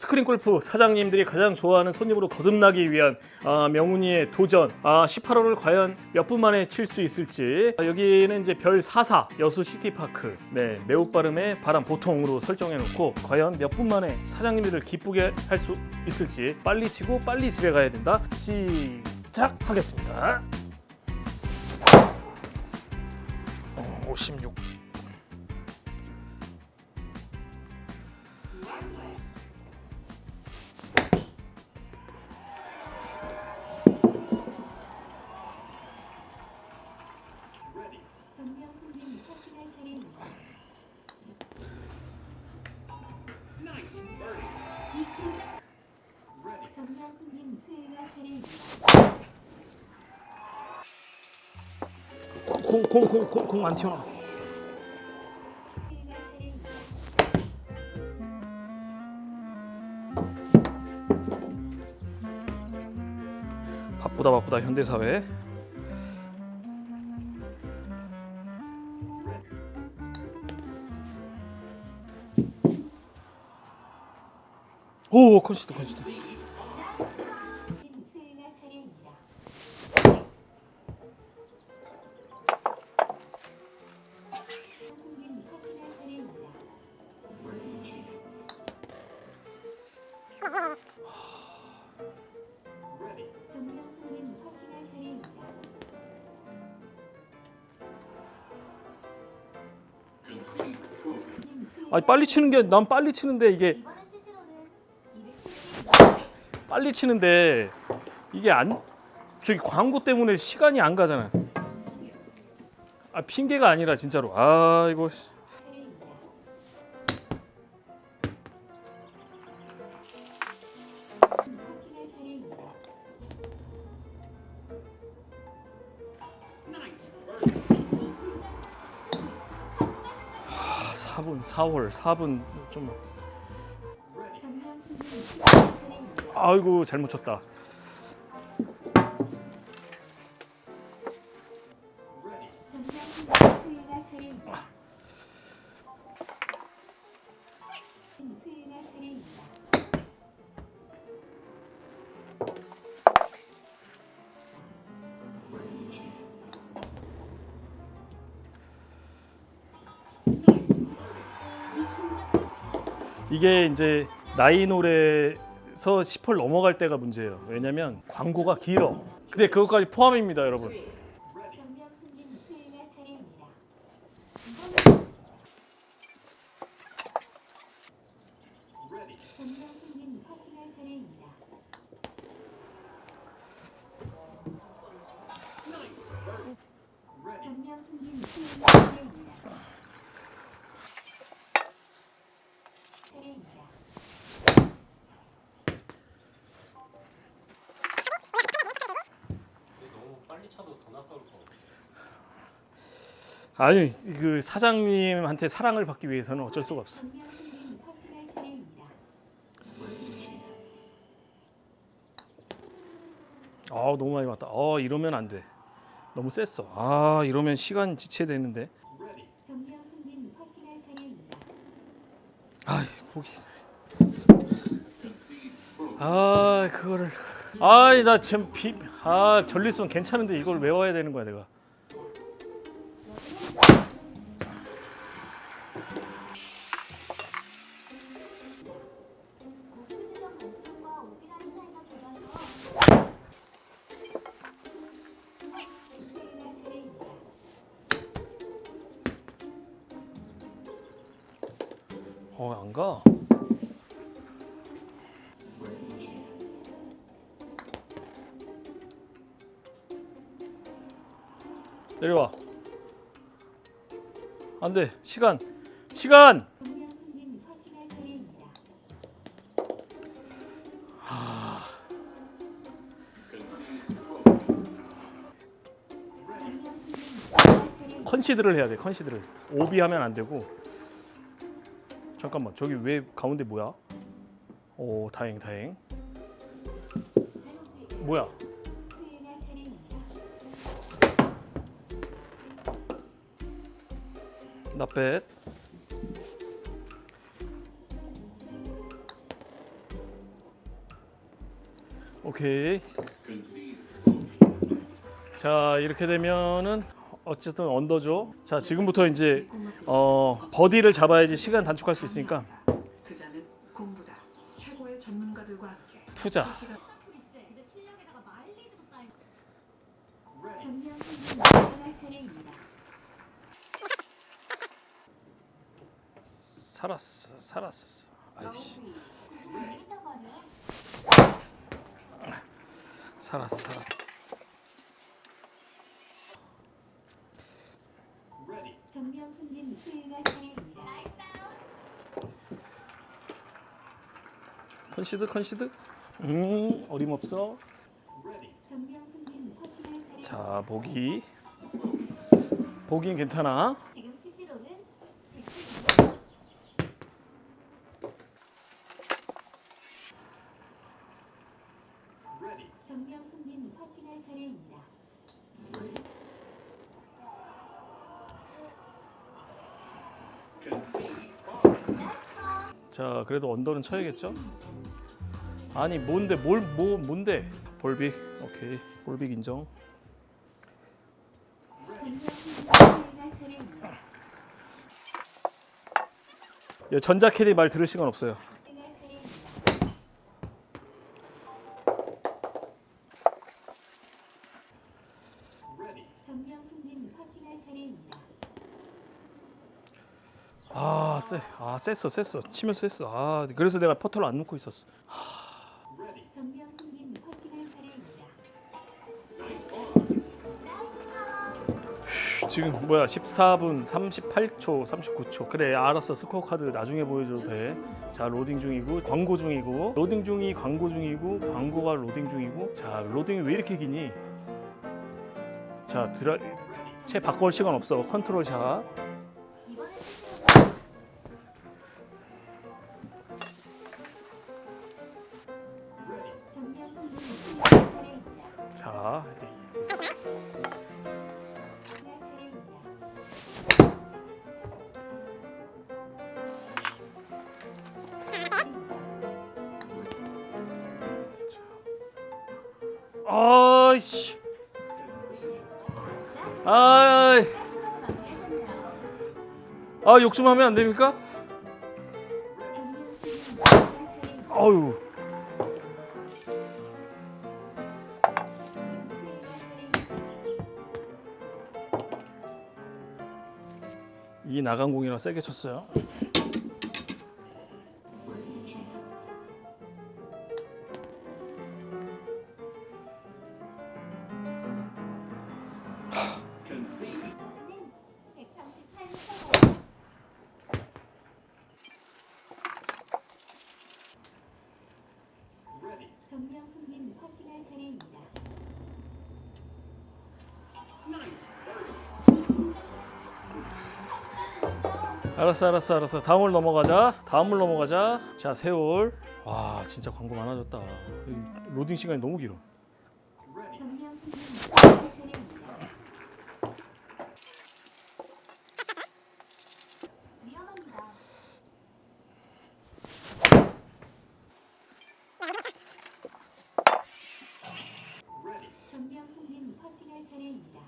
스크린 골프 사장님들이 가장 좋아하는 손님으로 거듭나기 위한 아, 명훈이의 도전. 아, 18호를 과연 몇 분 만에 칠 수 있을지. 아, 여기는 이제 별 44 여수 시티파크. 네, 매우 빠름의 바람 보통으로 설정해 놓고 과연 몇 분 만에 사장님들을 기쁘게 할 수 있을지 빨리 치고 빨리 집에 가야 된다. 시작 하겠습니다. 어, 56. 공 공 공 공 공 안 튀어나와. 수행할 차례입니다. 바쁘다 바쁘다 현대 사회. 오 컨시드 컨시드. 아니 빨리 치는 게 난 빨리 치는데 이게 이번에 치시로는 200 빨리 치는데 이게 안 저기 광고 때문에 시간이 안 가잖아. 아 핑계가 아니라 진짜로. 아 이거 4분 4월 4분 좀. 아이고 잘못 쳤다. 이게 이제 나이 노래에서 10홀 넘어갈 때가 문제예요. 왜냐면 광고가 길어. 근데 그것까지 포함입니다, 여러분. 정명훈님 수행할 차례입니다. 정명훈님 커피할 차례입니다. 정명훈님 수행할 차례입니다. 차례입니다. 너무 빨리 쳐도 더 낯설 것 같 아. 아니 그 사장님한테 사랑을 받기 위해서는 어쩔 수가 없어. 아 너무 많이 왔다. 아 이러면 안 돼. 너무 셌어. 아 이러면 시간 지체되는데. 아 고기. 아 그거를. 아이 나 지금 비. 아 전리선 괜찮은데 이걸 외워야 되는 거야 내가. 고수지 내려와. 안 돼. 시간. 시간. 컨시드를 해야 돼. 컨시드를. 오비 하면 안 되고. 잠깐만. 저기 왜 가운데 뭐야? 오, 다행 다행. 뭐야? 나뱃. 오케이. 자 이렇게 되면은 어쨌든 언더죠. 자 지금부터 이제 어 버디를 잡아야지 시간 단축할 수 있으니까 투자는 공부다. 최고의 전문가들과 함께 투자. 시간 전명 손님 파티날 차례입니다. 살았어, 살았어. 아이씨, 살았어, 살았어. 컨시드, 컨시드. 음, 어림없어. 자, 보기. 보기는 괜찮아. 지금 치시로는 170. 전명 손님 파티날 차례입니다. 자, 그래도 언더는 쳐야겠죠? 아니, 뭔데, 뭘, 뭐, 뭔데? 볼빅, 오케이. 볼빅 인정. 예, 전자캐디 말 들을 시간 없어요. 수행할 차례입니다. 전명 손님 파티날 차례입니다. 아, 쎄. 아, 셌어, 셌어. 치면 셌어. 아, 그래서 내가 퍼터를 안 넣고 있었어. 지금 뭐야 14분 38초 39초. 그래 알았어. 스코어 카드 나중에 보여줘도 돼자 로딩 중이고 광고 중이고. 로딩 중이 광고 중이고 광고가 로딩 중이고. 자 로딩이 왜 이렇게 기니? 자 드라 채 바꿔올 시간 없어. 컨트롤 샷 아이씨 아이 아 욕심하면 안 됩니까? 아유 이 나간 공이라 세게 쳤어요. 알았어 알았어 알았어. 다음을 넘어가자. 다음을 넘어가자. 자 세월. 와 진짜 광고 많아졌다. 이 로딩 시간이 너무 길어 전명 손님 파티날 차례입니다. 위험합니다. 전명 손님 파티날 차례입니다.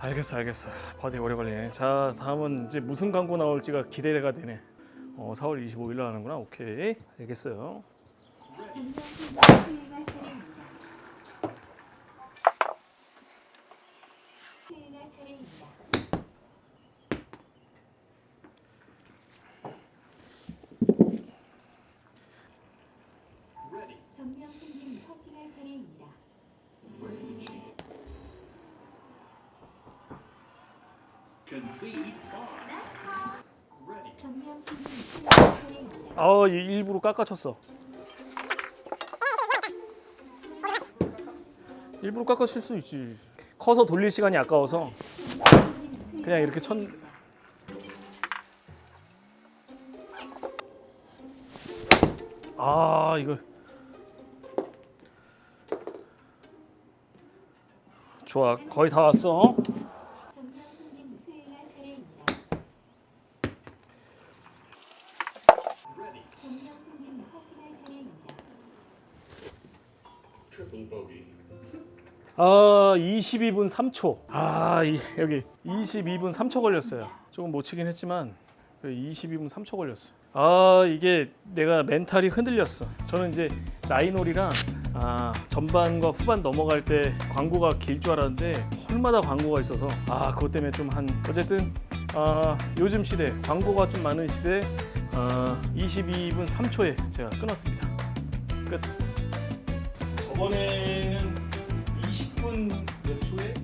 알겠어 알겠어. 버디 오래 걸리네. 자 다음은 이제 무슨 광고 나올지가 기대가 되네. 어 4월 25일 날 하는구나. 오케이. 알겠어요 전명 손님 수행할 차례입니다. 수행할 차례입니다. 전명 손님 파티날 차례입니다. 전명 손님 수행할 차례입니다. 아 이- 일부러 깎아쳤어. 일부러 깎아칠 수 있지. 커서 돌릴 시간이 아까워서 그냥 이렇게 쳤아 이거 좋아 거의 다 왔어 아, 22분 3초. 아, 이, 여기 22분 3초 걸렸어요. 조금 못 치긴 했지만 22분 3초 걸렸어요. 아, 이게 내가 멘탈이 흔들렸어. 저는 이제 라이놀이랑 아, 전반과 후반 넘어갈 때 광고가 길 줄 알았는데 홀마다 광고가 있어서 아, 그것 때문에 좀 한 어쨌든 아, 요즘 시대 광고가 좀 많은 시대 아 22분 3초에 제가 끊었습니다. 끝. 저번에는 20분 몇 초에